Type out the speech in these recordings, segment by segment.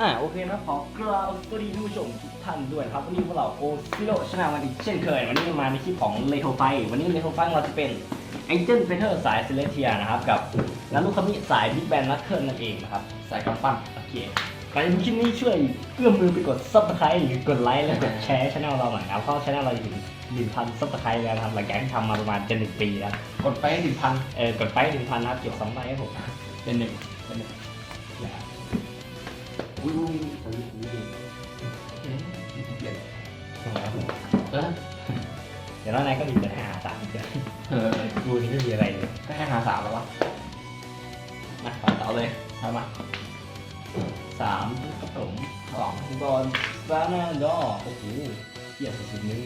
อ่าโอเคนะขอกราบสวัสดีท่านผู้ชมทุกท่านด้วยนะครับวันนี้พวกเราโอซิโลชนะวันอีกเช่นเคย วันนี้มาในคลิปของเลโทไฟวันนี้เลโทไฟเราจะเป็น a n g e l f i g h t e r สายเซเลเทียนะครับ กับนารุคามิสายบิ๊กแบนนัทเทิลนั่นเองนะครับ สายกำปั้นโอเคก่อนจะดูคลิปนี้ช่วยเอื้อมมือไปกด subscribe หรือกดไลค์และกดแชร์ช่องเราหน่อยนะครับเพราะช่องเราอยู่ถึง1,000 subscribe แล้วนะครับหลังจากที่ทำมาประมาณจะหนึ่งปีแล้วกดไปห้ถึงพันเออกดไปถึงพันนะครับเกี่ยวสองไลค์ให้ผมเป็นหนึ่งเป็นหนึ่งนะครับ อุ้ยอุ้ยอุ้ยอุ้ยเอ๊ะเปลี่ยนเออเดี๋ยวน้องนายก็มีปัญหาสามเดือนเออดูนี่ไม่มีอะไรเลยก็แค่หาสามแล้ววะมาต่อต่อเลยทำมาสามครับผมสองบอลซานาดอโอ้โหเกียร์สุดๆนึง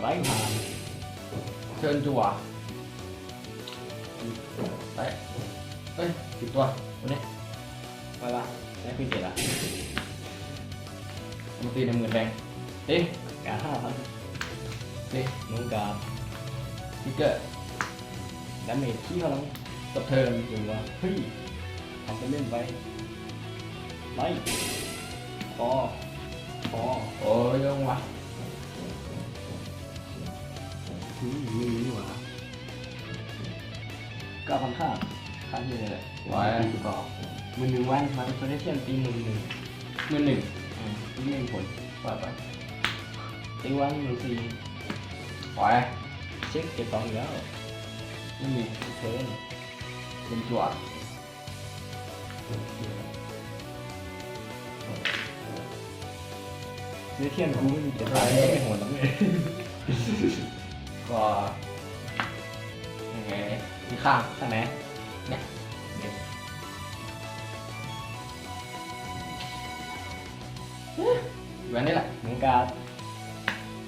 ไร้ผ่านเชิญจั่วไปเฮ้ยสิบตัววันนี้ไปละ ได้ขึ้นเจ็ดละมาตีในหมื่นแดงเอ๊ะการห้าพันเอ๊ะนุ่งการทิกเกอร์ดาเมจที่กำลังกับเทิร์นอยู่ว่าเฮ้ยทำไปเล่นไปไล่พอพอโอ้ยยังวะอืมมือนี่หว่าเก้าพันห้าค่าที่เลยแหละตีสุดต่อ มือหนึ่งวันมาเป็นโซเดเชียนตีมือหนึ่งมื่นหนึ่งตีหนึ่งผลไปไปตีวันมือสี่ปล่อยเช็คเก็บสองแล้วไม่มีเทิร์นเป็นจั่วเนื้อเทียนกูไม่มีเจ็ดร้อยไม่หัวน้ำเลยก็ยังไงที่ข้างข้างไหนเนี่ย วนนี่แหละเหมือนการ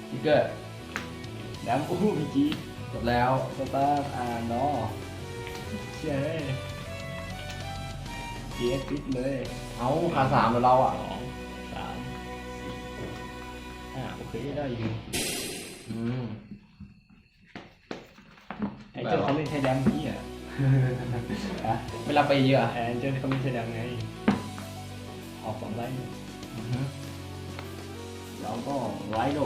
ทิกเกอร์ดำอู้พีจีจบแล้วสตาร์อ่านอเชื่อเลยเจี๊ยบปิดเลยเอาขาสามแล้วเราสอะองสามสี่อ่าโอเคได้อยู่อืมไอ้เจ้าเขาเล่นใช้ดำพี่อะอะเวลาไปเยอะไอ้เจ้าเขาเล่นใช้ดำไงออกสองไลน์อือฮึ แล้วก็ไลท์โล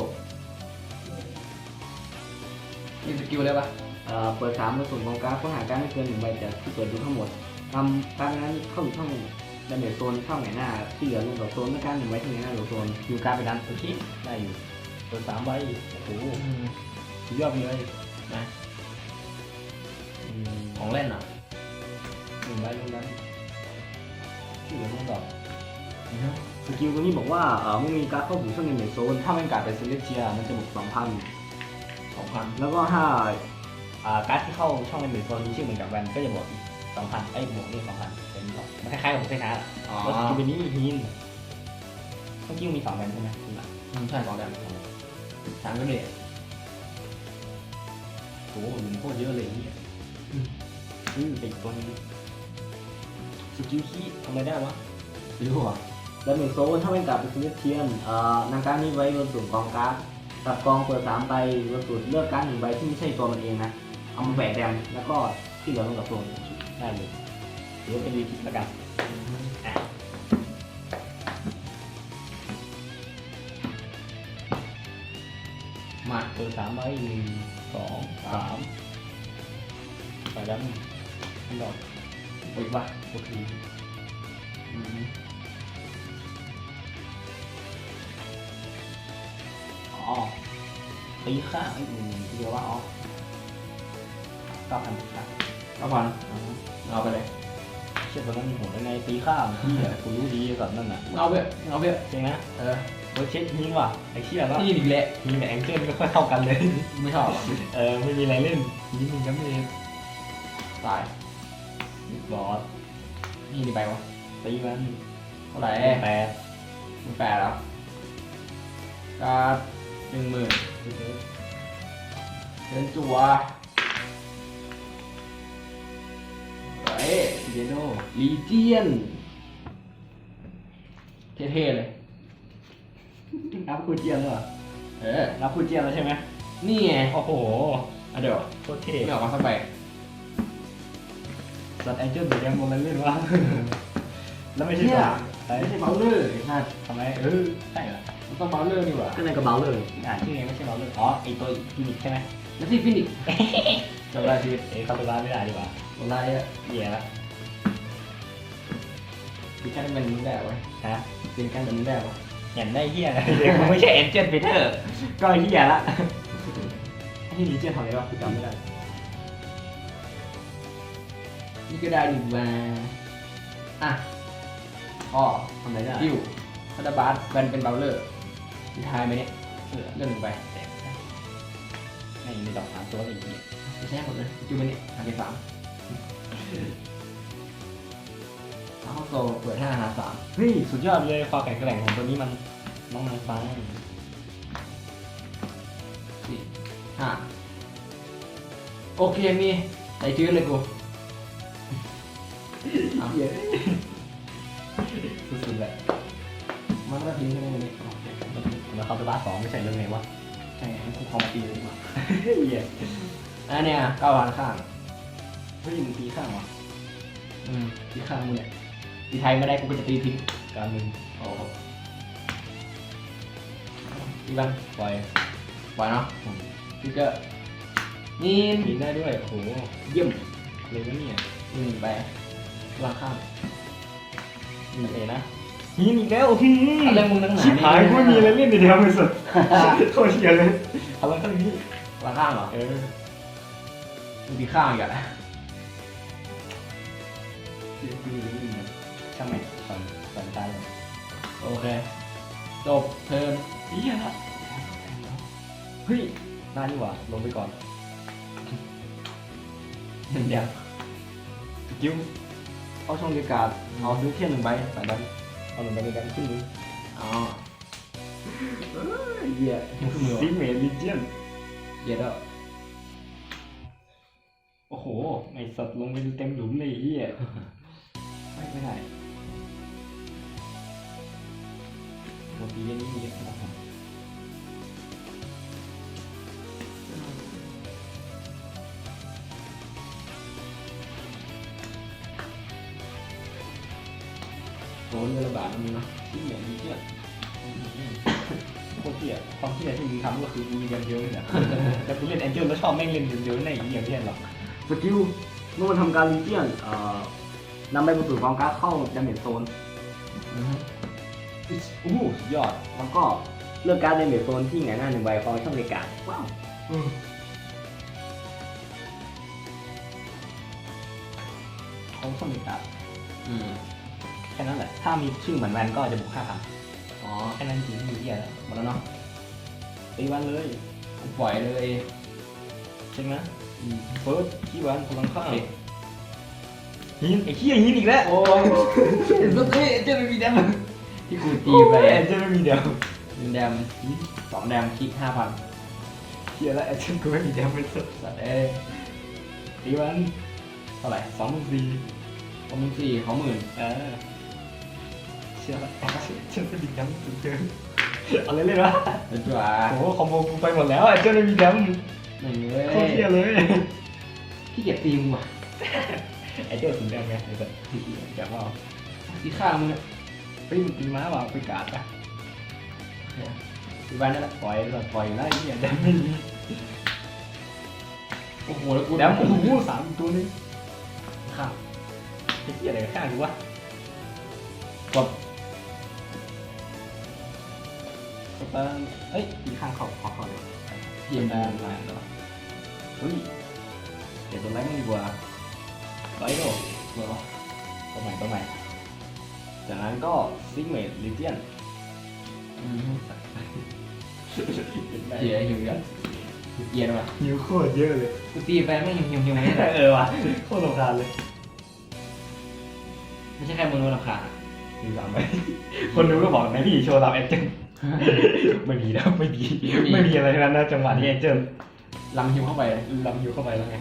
มีสกิลเลยปะเอ่อเปิดสามในส่วนของการค้นหาการไม่เกินหนึ่งใบจากที่เปิดดูทั้งหมดทำการนั้นเข้าอยู่ช่องดาเมจโซนเข้าไหนหน้าที่เหลือลงต่อโซนไม่การหนึ่งใบที่ไหนหน้าหรือโซนอยู่การไปดันโอเคได้อยู่ เปิดสามใบโอ้โหสุดยอดไปเลยนะอืมของเล่นอะหนึ่งใบลงนั้นที่เหลือลงต่ออือฮึ สกิลตัวนี้บอกว่าเออไม่มีการเข้าถึงช่องดาเมจโซน ถ้าเป็นการเป็นเซเลสเทียมันจะบวกสองพันสองพันแล้วก็ถ้าอ่าการ์ดที่เข้าช่องดาเมจโซนมีชื่อเหมือนกับแวนก็จะบวกอีกสองพันไอ้ยบวกนี่สองพันเป็นสองมันคล้ายๆของเซนาร์อ๋อแล้วสกิลเป็นนี้ฮินเมื่อกี้มีสองแบนใช่ไหมคุณล่ะอืมใช่สองแบบสามก็เด็ดโอ้โหมันโคตรเยอะเลยเนี่ยอืมเป็นอีกตัวนึงสกิลคีทำอะไรได้วะซื้อหัว ดาเมจโซนถ้าเป็นการเป็นซูเปอเทียนนางการนี้ไว้บนส่วนกองการ์ดตัดกองเปิดสามใบบนสุดเลือกการหนึ่งใบที่ไม่ใช่ตัวมันเองนะ เอามาแบกแดมแล้วก็ที่เหลือลงกับโซนได้เลยหรือเป็นรีพิทแล้วกันอะมาเปิดสามใบหนึ่งสองสามไปแล้วอันดอกอีกปะโอเค ตีค่าไอ้ยอืมทีเดียวว่าอ๋อเก้าพันค่าเอาพันเอาไปเลยเชื่อตอนนั้นมีหัวยังไงตีข้ามพี่อะคุณรู้ดีสัตว์นั่นน่ะเอาไปเอาไปจริงนะเออเออเช็คยิงว่ะไอ้เชี่ยแล้วนี่อีกแหละยิงแต่แองเจิลไม่ค่อยเข้ากันเลยไม่ชอบหรอเออไม่มีอะไรเล่นยิงมึงก็ไม่ตายบอสนี่ดีไปวะตีมันเท่าไหร่แปดมึงแปดแล้วการ หนึ่งหมื่นเดินจั่วเฮ้ยเยโดลีเจียน เท่ๆเลย รับคูเจียนเหรอ เออ รับคูเจียนแล้วใช่ไหม นี่ไง โอ้โหอะเดี๋ยวโคตรเท่ไม่ออกมาสักใบสัตว์แองเจิลสีแดงโมมันเล่นวะแล้วไม่ใช่ตัวไอ้ไม่ใช่เบลเลอร์น่าทำไมเออใช่เหรอมัน ต้องเบลเลอร์นี่หว่าก็ในกระเป๋าเลยอ่านชื่อไงไม่ใช่เราเลยอ๋อไอตัวกิมิกใช่ไหมแล้วที่ฟินิกซ์จำได้ชีวิตเอ้เข้าตัวร้านไม่ได้ดีกว่าอะไรอะเหี้ยละมีแค่เป็นมึงได้ไว้ฮะเป็นแค่มึงได้วะเห็นได้เหี้ยเด็กไม่ใช่เอ็นเจนปีเตอร์ก็เหี้ยละไอ้ที่ดีเจทำอะไรวะกูจำไม่ได้นี่ก็ได้ดีกว่าอะอ๋อทำอะไรได้ดิวพัตบาสแวนเป็นเบลเลอร์ มีทายไหมเนี่ยเออเรื่องหนึ่งไปไม่มีดอกสามตัวอีกทียไม่ใช่หมดเลยจูมันเนี่ยหาไปสามเอาเข้าโซเปิดห้าหาสามเฮ้ยสุดยอดเลยความแข็งแกร่งของตัวนี้มันน้องนางฟ้าสี่ห้าโอเคมีใส่ชื่อเลยกูเอาเหี้ยสุดๆแหละมันก็ทิ้งใช่ไหมวันนี้ แล้วเขาไปบ้านสองไม่ใช่เรื่องไงวะใช่ให้กูคอมตีเลยดีกว่าเหี้ยอันเนี้ยเก้าพันข้างเฮ้ยมึงตีข้างวะอืมที่ข้างมึงเนี่ยตีไทยไม่ได้กูก็จะตีทิ้งการมึงโอ้โหตีบ้างปล่อยปล่อยเนาะฟิกเกอร์นี่ตีได้ด้วยโอ้โหเยี่ยมเลยวะเนี่ยหนึ่งไปวางข้างมีเอนะ หินอีกแล้วหืมอะไรมึงนักหนาชิบหายนี่กูไม่มีอะไรเล่นในเดียวเลยสุดโคตรเหี้ยเลยเอาละเท่านี้วางข้างเหรอเออมึงตีข้างอีกอะช่างไหมฝันฝันตายเลยโอเค จบเทิร์นเหี้ยเฮ้ยหน้านี่หว่าลงไปก่อนหนึ่งเดียวสกิลเข้าช่องเดียวกันเอาซื้อเทียนหนึ่งใบใส่ใบ เอาหนึ่งกันกันขึ้นมืออ๋อเหี้ยมึงขึ้นมือซิเมลิเจียนเย็ดแล้วโอ้โหไอสัตว์ลงไปเต็มหลุมเลยไอ้เหี้ยไม่ไม่ได้ปกติเล่นนี่มีเยอะ โดนเงินระบาดนะมึงเนาะซิเมลิเจียนโคตรเหี้ยความเหี้ยที่มึงทำก็คือมึงมีกันเยอะเนี่ยแต่กูเล่นแองเจิลแล้วชอบแม่งเล่นเยอะๆในไอ้เหี้ยเพี้ยนหรอกสกิลเมื่อมันทำการลีเจียนเอ่อนำใบบรรจุกองการ์ดเข้าดาเมจโซนอือฮึโอ้โหสุดยอด แล้วก็เลือกการ์ดดาเมจโซนที่ไหนหน้าหนึ่งใบพอช่องเดียวกันว้าวเขาสมิตัดอืม แค่นั้นแหละ ถ้ามีชื่อเหมือนแวนก็จะบวกห้าพันอ๋อแค่นั้นจริงมีเหี้ยแล้วหมดแล้วเนาะตีวันเลยกูปล่อยเลยใช่ไหมเฟิร์สขี้วันพลังข้างเอ๊ะหินไอ้ขี้ยหินอีกแล้วโอ้ยสุดเลยเจะไม่มีแดมที่กูตีไปโอ้ยแอนเจนไม่มีเดียวหนึ่งแดมสองแดมคิกห้าพันเฮียแล้วแอนเจนกูไม่มีเดียวเป็นสุดสัตว์เอ้ยตีวันเท่าไหร่สองหมื่นสี่ของมึงสี่ของหมื่นเออ เชื่อแล้วเชื่อไม่มีเดียวสุดเจอเอาเล่นเลยวะเดี๋ยวจ้าโอ้โหคอมโบกูไปหมดแล้วแอนเจนไม่มีดียวหนึ่งเลยโคตรเฮียร์เลยขี้เกียจตีมึงว่ะแอนเจนสุดแดงไงไอ้สัสอยากว่าตีข้ามึงอะเฮ้ยมึงตีม้าว่ะไปกาดอะตีบ้านนั่นแหละปล่อยเลยปล่อยไล่เฮียแดงไม่มีโอ้โหแล้วกูแดงโอ้โหสามตัวนึงข้างไอ้เฮียอะไรข้างดูวะ สตาร์เอ้ยตีข้างเขาขอเขาเลยเทียมสได้ตาร์มาแล้วเฮ้ยเดี๋ยวตัวแรกมึงดีกว่าไลโดเดี๋ยวตัวใหม่ตัวใหม่จากนั้นก็ซิกเมดลิเจียนอืมเจียหิวกันเย็นว่ะหิวโคตรเยอะเลยกูตีไปไม่หิวหิวหิวไม่ได้เออว่ะโคตรรำคาญเลย ไม่ใช่แค่มึงรู้ราคามีสามไหมคนดูก็บอกนะพี่โชว์รับแอคเจน ไม่มีแล้วไม่มีไม่มีอะไรทั้งนั้นนะจังหวะนี้แอคเจนลำหิวเข้าไปลำหิวเข้าไปแล้วไง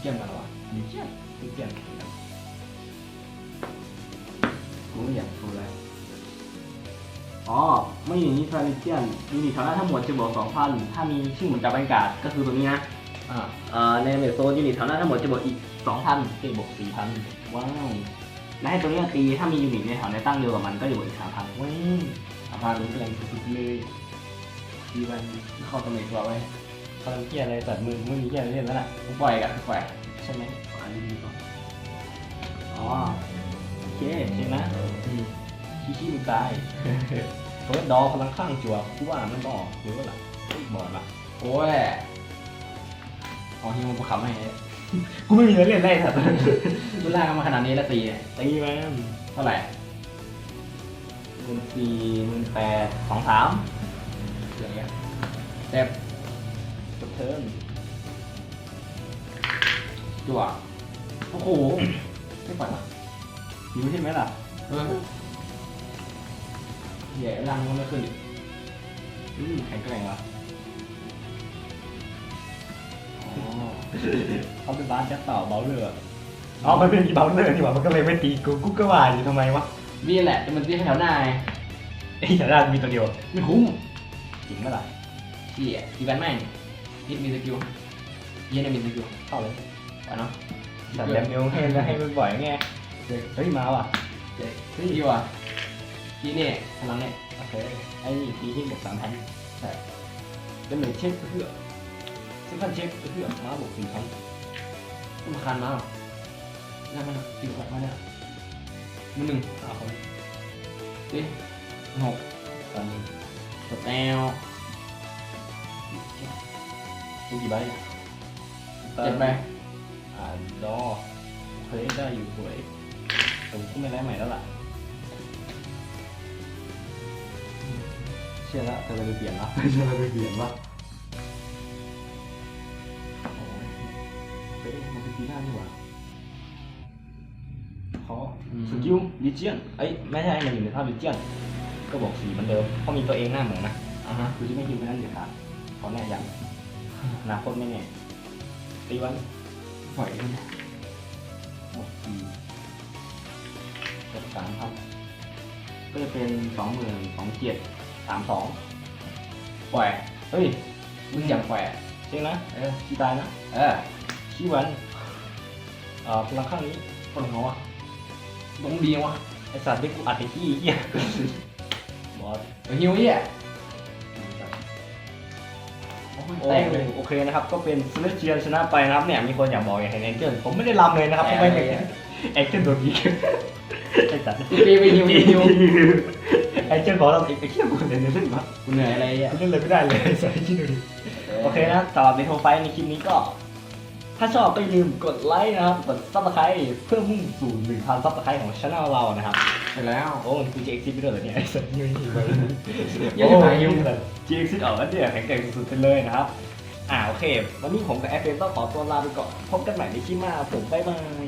เจียมกันวะลิเจียนลิเจียนกูไม่อยากดูอะไรอ๋อไม่อย่างนี้ทราลิเจียนยูนิตแถวหน้าทั้งหมดจะบวกสองพันถ้ามีชื่อเหมือนกับบรรยากาศก็คือตัวนี้นะอ่าเอ่อในดาเมจโซนยูนิตแถวหน้าทั้งหมดจะบวกอีกสองพันตีบวกสี่พันว้าวแล้วให้ตัวนี้ตีถ้ามียูนิตในแถวในตั้งเดียวกับมันก็อยู่อีกสามพันเว้ ยอาพารู้แรงสุดๆเลยดีวันเข้าตำแหน่งตัวไว้พลังเกียอะไรตัดมือไม่มีเกียอะไรเล่นแล้วน่ะกูปล่อยกันปล่อยใช่ไหมอันนี้ก่อนอ๋อโอเคจริงนะอืมขี้ขี้มึงตายเฟิร์สดอพลังข้างจั่วกูว่ามันต้องออกหรือว่าล่ะบอดละโอ้ยเอาที่มันกูขำให้กูไม่มีอะไรเล่นได้สัตว์กูลากมาขนาดนี้แล้วตีเนี่ยตีแม่งเท่าไหร่ หมื่นสี่หมื่นแปดสองสามอย่างเงี้ยเต็บจบเทิร์นจั่วโอ้โห ไม่ปล่อยละหิวใช่ไหมล่ะเออใหญ่ร่างมันไม่ขึ้นอีกอืมแข็งแกร่งว่ะอ๋อเขาเป็นบ้านแจ็คเต่าเบลเลอร์ อ๋อมันเป็นอีเบลเลอร์นี่หว่ามันก็เลยไม่ตีกูกูก็ว่าอยู่ทำไมวะ นี่แหละแต่มันตีแถวหน้าไงไอ้ยแต่ละมีตัวเดียวไม่คุ้มจริงไหมล่ะเหี้ยตีแบนแม่งนิดมีสกิลเยี่ยนมีสกิลเข้าเลยไปเนาะแต่แดมเมลให้แล้วให้มันบ่อยไงเฮ้ยมาว่ะเจ๊เฮ้ยดีว่ะทีนี่พลังเนี่ยโอเคไอ้นี่ตีที่บวกสามพันใช่เดมเมจเช็คเพื่อซึ่งพันเช็คเพื่อมาบวกสี่ครั้งคุ้มคันมากนั่นมันตีกลับมาเนี่ย มันหนึ่งห้าคนตีหกตอนนี้สแตลดูกี่ใบเจ็ดใบอ่าดอเคยได้อยู่สวยผมก็ไม่ได้ใหม่แล้วล่ะ เชื่อแล้วเธอจะไปเปลี่ยนละเธอจะไปเปลี่ยนละโอ้ยเฮ้ยมันเป็นปีหน้านี่หว่า เขาสกิลลิเจียนเอ้ยไม่ใช่มันอยู่ในท่าลิเจียนก็บอกสีเหมือนเดิมเพราะมีตัวเองหน้าเหมือนนะอะฮะคือที่ไม่ยิงไปนั่นเด็ดขาดขอแน่ยังอนาคตไม่แน่ตีวันปล่อยมันบอกสีกับสามพันก็จะเป็นสองหมื่นสองเจ็ดสามสองปล่อยเฮ้ยมึงอย่างปล่อยจริงนะเออขี้ตายนะเออขี้วันเอ่อพลังข้างนี้คนของเขาอะ ตรงดีวะไอสัตว์ที่กูอัดไปขี้เหี้ยบอสเดี๋ยวหิวเหี้ยโอ้ยโอ้แตกเลยโอเคนะครับ ก็เป็นซูเลเจียนชนะไปนะครับเนี่ยมีคนอยากบอกอยากเห็นแองเจิลผมไม่ได้รำเลยนะครับทำไมเนี่ยแอคชั่นโดนยิงไอ้สัตว์ตีไปหิวหิวแอคชั่นบอกเราไอ้เขี้ยวกูเลยเนี่ยเล่นมากูเหนื่อยอะไรอะกูเล่นเลยไม่ได้เลยใส่ที่ดูดิโอเคนะสำหรับในโทรไฟในคลิปนี้ก็ ถ้าชอบก็อย่าลืมกดไลค์นะครับ กดซับสไครต์เพื่อมุ่งสู่1,000ซับสไครต์ของช่องเรานะครับไปแล้ว โอ้กูจะเอ็กซิสไปด้วยเหรอเนี่ยไอ้สัตว์ยืนอยู่ไปเยอะไปยุ่งจีเอ็กซิสออกแล้วเนี่ยแข็งแกร่งสุดๆไปเลยนะครับ อ่าโอเค วันนี้ผมกับแอฟเฟนต้องขอตัวลาไปก่อน พบกันใหม่ในคลิปหน้าผมบ๊ายบาย